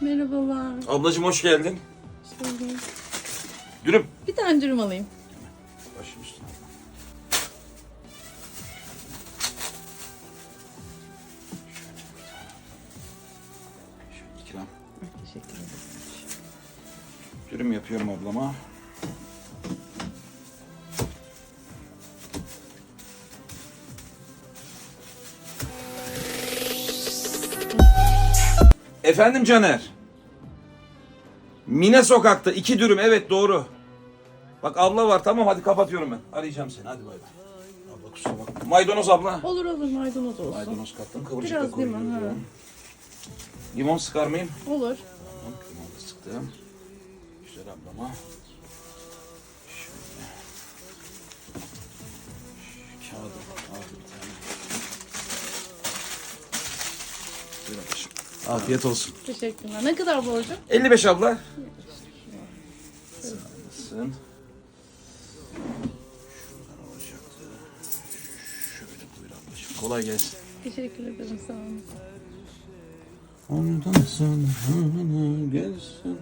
Merhabalar. Ablacığım hoş geldin. Şöyle. Dürüm. Bir tane dürüm alayım. Başım üstüne. Şöyle ikram. Teşekkür ederim. Dürüm yapıyorum ablama. Efendim Caner. Mine sokakta iki dürüm evet doğru. Bak abla var tamam hadi kapatıyorum ben. Arayacağım seni hadi bay bay. Abla kusura bakma. Maydanoz abla. Olur olur maydanoz olsun. Maydanoz kattım kıvırcık Biraz koyuyorum. limon, ha. Limon sıkar mıyım? Olur. Tamam, limon da sıktım. Güzel ablama. Şöyle. Şu Kağıdı aldı bir tane. Buyur ablacığım. Afiyet olsun. Teşekkürler. Ne kadar borcum? 55 abla. Sağ olasın. Şuradan olacaktı. Şöyle buyur ablacığım. Kolay gelsin. Teşekkür ederim sağ olun. Ondan sonra gelsin.